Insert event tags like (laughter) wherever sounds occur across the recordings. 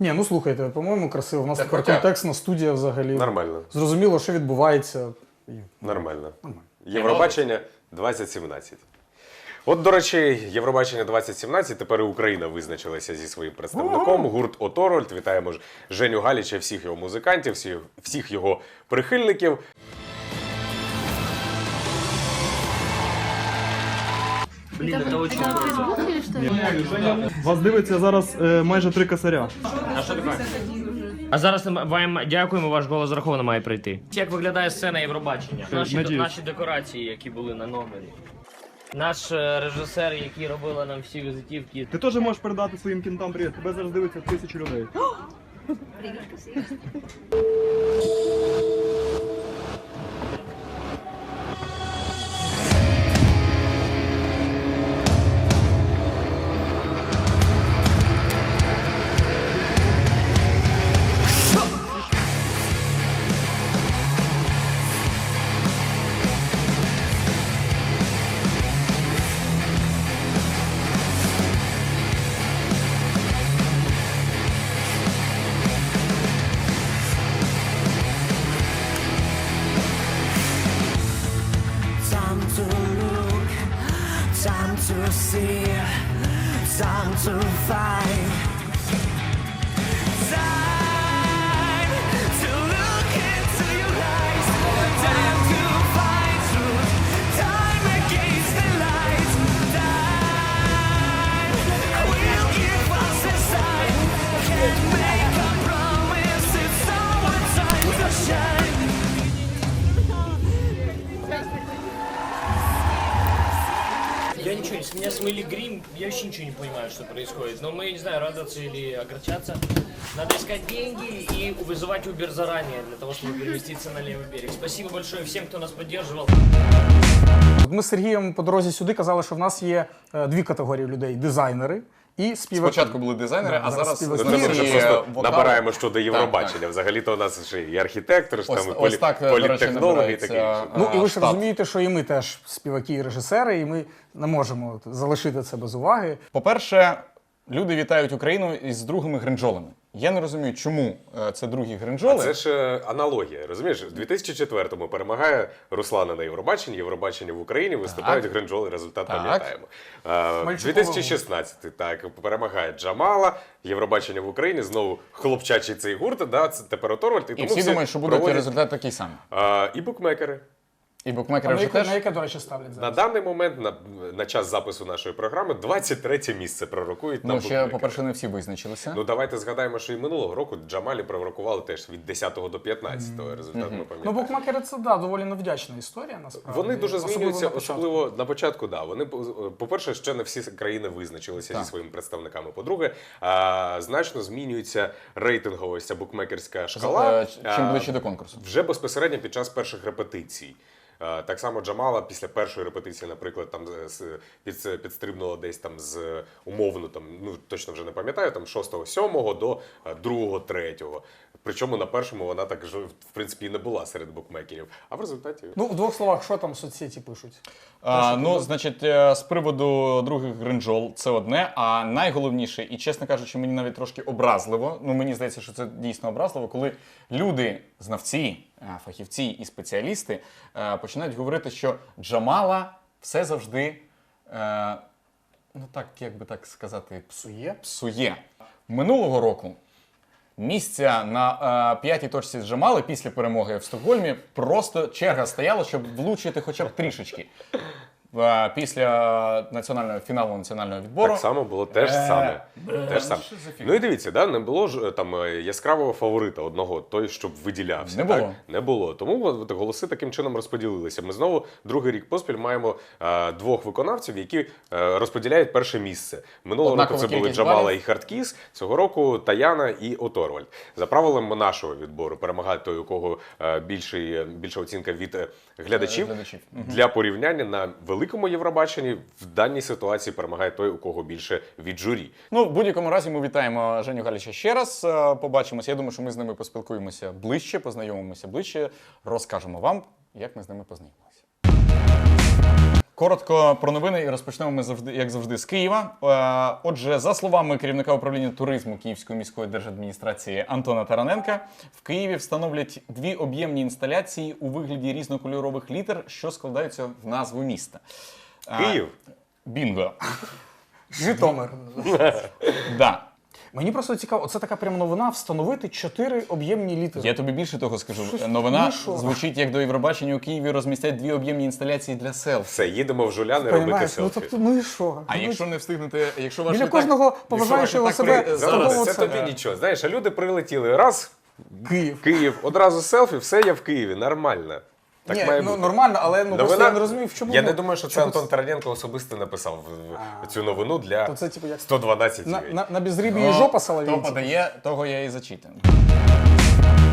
Ні, ну слухайте, по-моєму, красиво. У нас Так, тепер хоча- контекстна студія взагалі. Нормально. Зрозуміло, що відбувається. І- Нормально. Нормально. Євробачення 2017. От, до речі, Євробачення 2017, тепер і Україна визначилася зі своїм представником. Гурт Оторольд. Вітаємо ж Женю Галіча, всіх його музикантів, всіх, всіх його прихильників. Круто. Вас дивиться зараз е, майже три косаря. А зараз вам дякуємо, ваш голос зараховано має прийти. Як виглядає сцена Євробачення? Наші, Надіюсь. наші декорації, які були на номері. Наш е, режисер, який робила нам всі візитівки. Ти теж можеш передати своїм кінтам привіт. Тебе зараз дивиться тисячі людей. Time (laughs) я вообще ничего не понимаю, что происходит. Но мы, не знаю, радоваться или огорчаться. Надо искать деньги и вызывать Uber заранее, для того, чтобы переместиться на левый берег. Спасибо большое всем, кто нас поддерживал. От ми з Сергієм по дорозі сюди казали, що в нас є е, дві категорії людей: дизайнери і співаки. Спочатку були дизайнери, Да, а зараз співаки. Ну, це ми вже і просто вокали. набираємо щодо Євробачення. Взагалі-то у нас ще і архітектор, ж Ось- там і ось полі, так, до речі, політтехнологи і таке набирається, інше. Ну і ви ж штат. розумієте, що і ми теж співаки і режисери, і ми не можемо залишити це без уваги. По-перше, люди вітають Україну із другими гринджолами. Я не розумію, чому е, це другі гринджоли. Це ж е, аналогія, розумієш? У 2004-му перемагає Руслана на Євробаченні, Євробачення в Україні, виступають гринджоли, результат Так. пам'ятаємо. Е, Мальчукового. 2016 так, перемагає Джамала, Євробачення в Україні, знову хлопчачий цей гурт, да, це тепер Оторвальд. І, І тому всі думають, що буде проводять, результат такий самий. е, І букмекери. І букмекери вже яке, теж. на яке, до речі, ставлять На даний момент, на, на час запису нашої програми, 23 місце пророкують нам Ну, ще, букмекери. по-перше, не всі визначилися. Ну давайте згадаємо, що і минулого року Джамалі пророкували теж від 10 до 15 результат ми Ну, пам'ятаємо. букмекери це да, доволі невдячна історія, насправді. Вони дуже Особливо змінюються, на початку. особливо на початку. Да, вони по-перше, ще не всі країни визначилися Так. зі своїми представниками. По-друге, а, значно змінюється рейтингова ось ця букмекерська шкала. Е, Чим а, ближче до конкурсу. вже безпосередньо під час перших репетицій. Е, Так само Джамала після першої репетиції, наприклад, там е, під, підстрибнула десь там з е, умовно, там ну точно вже не пам'ятаю, там 6-7 до 2-3. Причому на першому вона так ж, в принципі і не була серед букмекерів. А в результаті Ну, в двох словах, що там соцсеті пишуть? А, ну, значить, е, з приводу других гринджол це одне. А найголовніше, і чесно кажучи, мені навіть трошки образливо. Ну мені здається, що це дійсно образливо, коли люди, знавці, е, фахівці і спеціалісти е, починають говорити, що Джамала все завжди, е, ну так, як би так сказати, Псує. псує. Минулого року місця на п'ятій точці Джамали після перемоги в Стокгольмі просто черга стояла, щоб влучити хоча б трішечки. Е, після національного фіналу національного відбору. Так само було те ж саме. Те ж саме. Ну і дивіться, да, не було ж е, там е, яскравого фаворита одного, той, щоб виділявся. Не так? було. Не було. Тому голоси таким чином розподілилися. Ми знову другий рік поспіль маємо е, двох виконавців, які е, розподіляють перше місце. Минулого Однакова року це були Джамала балів. і Хардкіс. Цього року Таяна і Оторвальд. За правилами нашого відбору перемагає той, у кого е, більший, більша оцінка від е, глядачів. Глядачів. Для порівняння на великій великому Євробаченні в даній ситуації перемагає той, у кого більше від журі. Ну, в будь-якому разі ми вітаємо Женю Галіча ще раз. Е, Побачимося. Я думаю, що ми з ними поспілкуємося ближче, познайомимося ближче, розкажемо вам, як ми з ними познайомилися. Коротко про новини і розпочнемо ми завжди, як завжди, з Києва. Е, Отже, за словами керівника управління туризму Київської міської держадміністрації Антона Тараненка, в Києві встановлять дві об'ємні інсталяції у вигляді різнокольорових літер, що складаються в назву міста. Е, Київ. Бінго. Житомир. Да. Мені просто цікаво, оце така прям новина встановити чотири об'ємні літери. Я тобі більше того скажу. Щось- Новина ну звучить як до Євробачення у Києві розмістять дві об'ємні інсталяції для селфі. Все, їдемо в жуляни робити Понимаєш? Ну селфі. тобто, ну і що? А Ну, якщо не встигнете, якщо ваш Біля літак- кожного поважаючого себе при- зараз це це- тобі нічого. Знаєш, а люди прилетіли раз, Київ. Київ, одразу селфі, все я в Києві, нормально. Так Ні, має ну бути. нормально, але ну просто я не розумів, в чому. Я ну, не думаю, що це чому Антон Тараненко особисто написав в- в цю новину для То це, типу, як- 112 На, на, на безріб'ї Ну, жопа Хто подає, того я і зачитаю.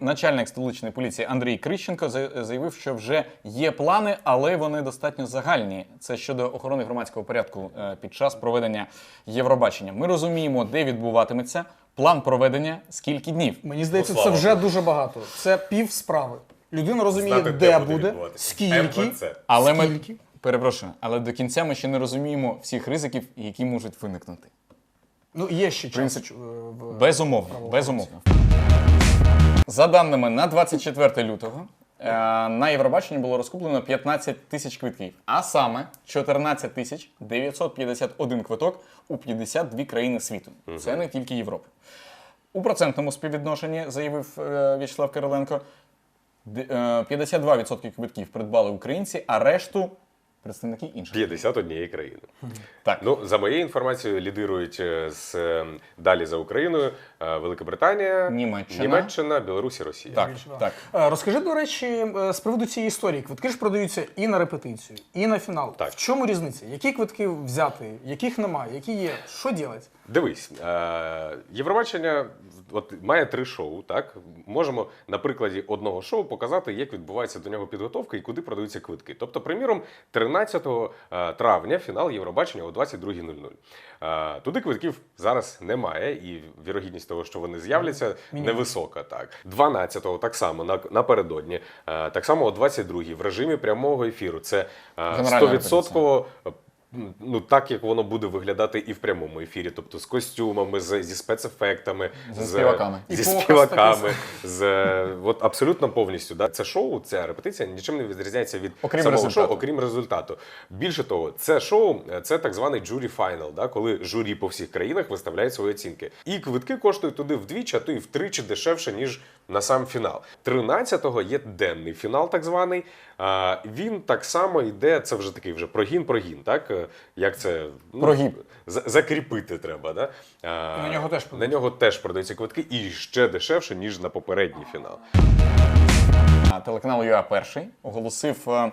Начальник столичної поліції Андрій Крищенко за- заявив, що вже є плани, але вони достатньо загальні. Це щодо охорони громадського порядку е, під час проведення Євробачення. Ми розуміємо, де відбуватиметься план проведення, скільки днів. Мені здається, Ну, це слава вже дуже багато. Це пів справи. Людина розуміє, Знати, де, де буде буде, відбуватися. скільки, МВЦ. Але ми скільки. перепрошую, але до кінця ми ще не розуміємо всіх ризиків, які можуть виникнути. Ну, є ще час. принцип- е, в- Безумовно, безумовно. За даними на 24 лютого е, на Євробаченні було розкуплено 15 тисяч квитків, а саме 14 тисяч 951 квиток у 52 країни світу. Це не тільки Європа. У процентному співвідношенні, заявив е, В'ячеслав Кириленко, 52% квитків придбали українці, а решту представники інших 51 країни. Так ну за моєю інформацією, лідирують е, з е, далі за Україною е, Великобританія, Німеччина, Німеччина, Білорусі, Росія. Так, так. Розкажи до речі, з приводу цієї історії квитки ж продаються і на репетицію, і на фінал. Так в чому різниця? Які квитки взяти, яких немає, які є? Що ділять? Дивись, Євробачення от має три шоу. Так можемо на прикладі одного шоу показати, як відбувається до нього підготовка і куди продаються квитки. Тобто, приміром, тренер 14 е, травня фінал Євробачення о 22.00. Е, туди квитків зараз немає, і вірогідність того, що вони з'являться, невисока. Так, 12-го так само напередодні, е, так само о 22.00 в режимі прямого ефіру. Це 100% Ну, так як воно буде виглядати і в прямому ефірі, тобто з костюмами, з, зі спецефектами, з- співаками. зі І співаками, з от абсолютно повністю. Да? Це шоу, ця репетиція нічим не відрізняється від Окрім самого результату. шоу, окрім результату. Більше того, це шоу це так званий jury final, да? коли журі по всіх країнах виставляють свої оцінки. І квитки коштують туди вдвічі, а то і втричі дешевше, ніж на сам фінал. 13-го є денний фінал, так званий. А, він так само йде, це вже такий вже прогін-прогін, так? Е, Як це ну, Прогін. за- закріпити треба. Да? А, На нього теж на нього теж продаються квитки і ще дешевше, ніж на попередній фінал. Телеканал ЮА перший оголосив е,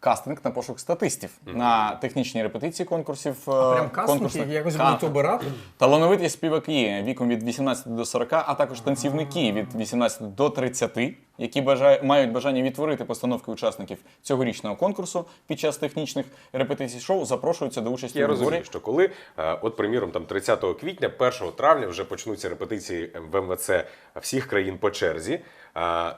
кастинг на пошук статистів на технічні репетиції конкурсів. е, Прям конкурсних- якось будуть обирати. Талановиті співаки віком від 18 до 40, а також танцівники від 18 до 30, які бажає, мають бажання відтворити постановки учасників цьогорічного конкурсу під час технічних репетицій шоу, запрошуються до участі Я у розумію, що коли, е, от приміром, там 30 квітня, 1 травня вже почнуться репетиції в МВЦ всіх країн по черзі.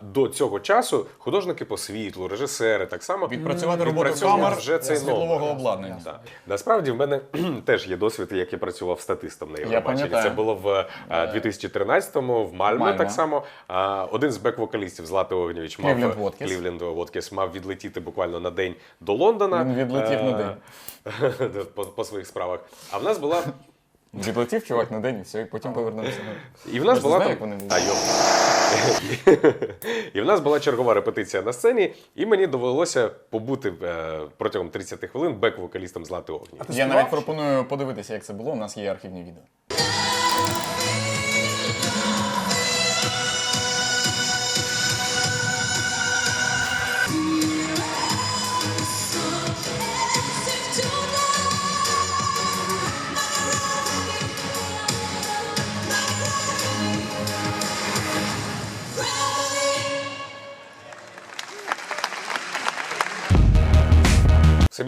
До цього часу художники по світлу, режисери так само Відпрацювати роботу камер, вже цей світлового обладнання. Так. Насправді в мене (clears throat) теж є досвід, як я працював статистом на Євробаченні. Це було в е, 2013-му в Мальме, так само. Один з бек-вокалістів Злати Огнєвіч мав Клівленд Воткіс мав відлетіти буквально на день до Лондона. Він відлетів на Е, день. (laughs) по, по своїх справах. А в нас була. Відлетів чувак на день і все, і потім повернувся. І в нас була там... і в нас була чергова репетиція на сцені, і мені довелося побути е, протягом 30 хвилин бек-вокалістом Злати Огні. Ти Я навіть пропоную подивитися, як це було. У нас є архівні відео.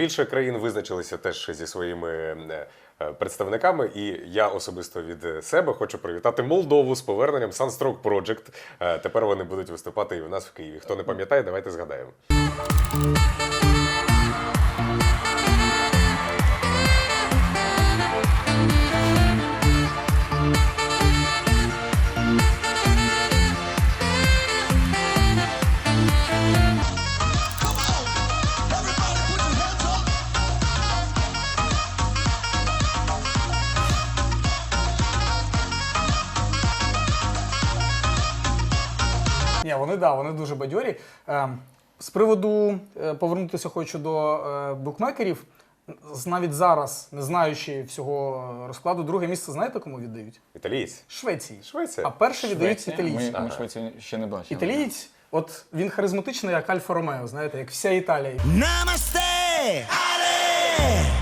Більше країн визначилися теж зі своїми е, е, представниками, і я особисто від е, себе хочу привітати Молдову з поверненням Sunstroke Project. Тепер вони будуть виступати і в нас в Києві. Хто не пам'ятає, давайте згадаємо. Ні, вони да, вони дуже бадьорі. Е, з приводу е, повернутися хочу до е, букмекерів. Навіть зараз, не знаючи всього розкладу, друге місце знаєте, кому віддають? Італієць. Швеції. Швеція. А перше віддають італійці. Ми, ми Швецію ще не бачили. Італієць, от він харизматичний, як Альфа Ромео, знаєте, як вся Італія. Namaste, Ale!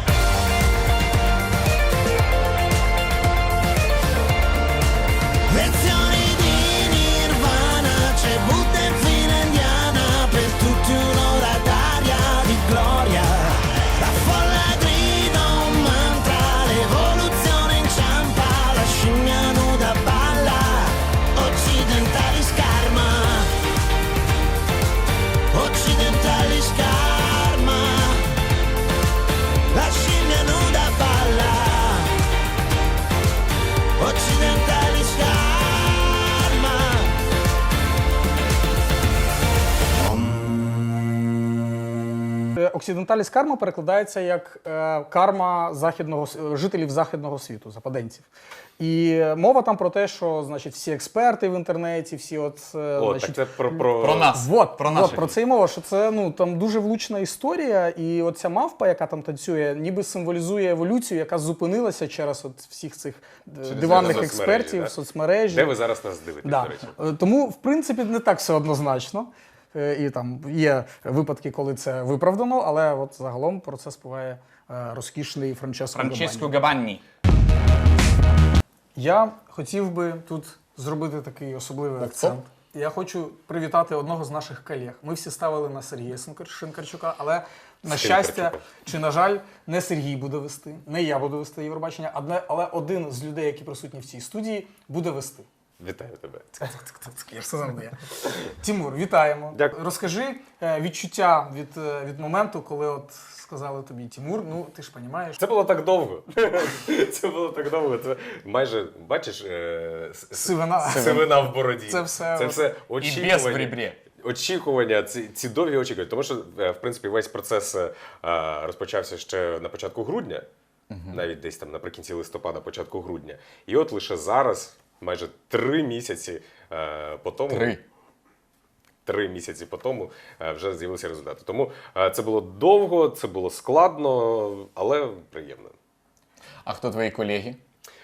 Оксиденталіс карма перекладається як е, карма західного е, жителів західного світу, западенців. І мова там про те, що значить всі експерти в інтернеті, всі от е, О, значить, так це про, про... Про нас. Вот, про наших. про це й мова, що це ну там дуже влучна історія, і оця мавпа, яка там танцює, ніби символізує еволюцію, яка зупинилася через от всіх цих е, диванних соцмережі, експертів, да? соцмережі. Де ви зараз нас дивитесь, Да. до речі? Тому, в принципі, не так все однозначно. Е, І там є випадки, коли це виправдано, але от загалом про це співає е, розкішний Франческо. Франческо Габанні. Я хотів би тут зробити такий особливий акцент. Я хочу привітати одного з наших колег. Ми всі ставили на Сергія Шинкарчука, але на щастя чи на жаль, не Сергій буде вести, не я буду вести Євробачення, одне- але один з людей, які присутні в цій студії, буде вести. Вітаю тебе. Я ж сказав. Тимур, вітаємо. Дякую. Розкажи відчуття від, від моменту, коли от сказали тобі Тимур, ну ти ж розумієш. Це було так довго. Це було так довго. Це майже, бачиш, Сивина. сивина в бороді. Це все Це от- все І без в очікування. ці, ці довгі очікування. Тому що, в принципі, весь процес розпочався ще на початку грудня, навіть десь там наприкінці листопада, початку грудня. І от лише зараз, майже три місяці е, по тому. Три. Три місяці по тому е, вже з'явилися результати. Тому е, це було довго, це було складно, але приємно. А хто твої колеги?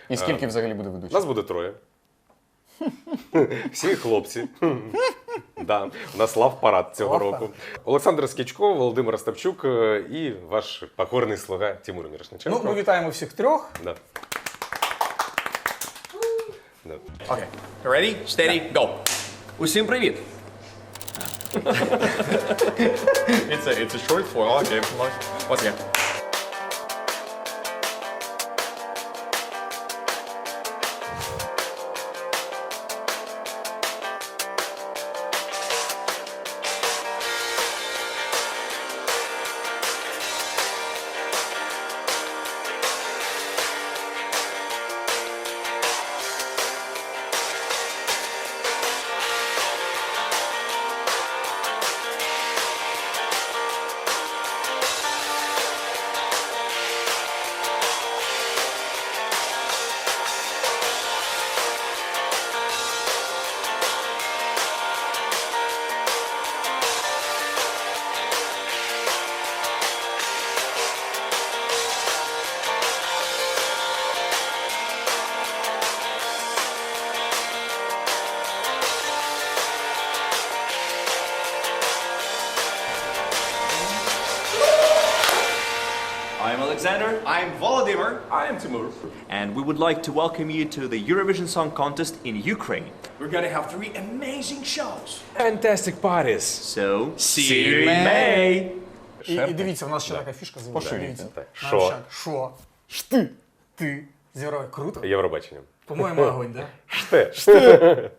І скільки взагалі буде ведучих? Нас буде троє. Всі хлопці. Да. У нас лав парад цього року. Олександр Скічко, Володимир Остапчук і ваш покорний слуга Тимур Ну, Мірошниченко. ми вітаємо всіх трьох. Да. Да. Okay. Ready, steady, go. Усім привіт. (laughs) it's a it's a short form. Okay, once again. Volodymyr. I'm Timur. And we would like to welcome you to the Eurovision Song Contest in Ukraine. We're gonna have three amazing shows. Fantastic parties. So, see, you in May. І, і дивіться, у нас ще така фішка з'явилася. Дивіться. Шо? Що? Шти. Ти. Зірове Круто. Євробачення. По-моєму, огонь, да? Ште.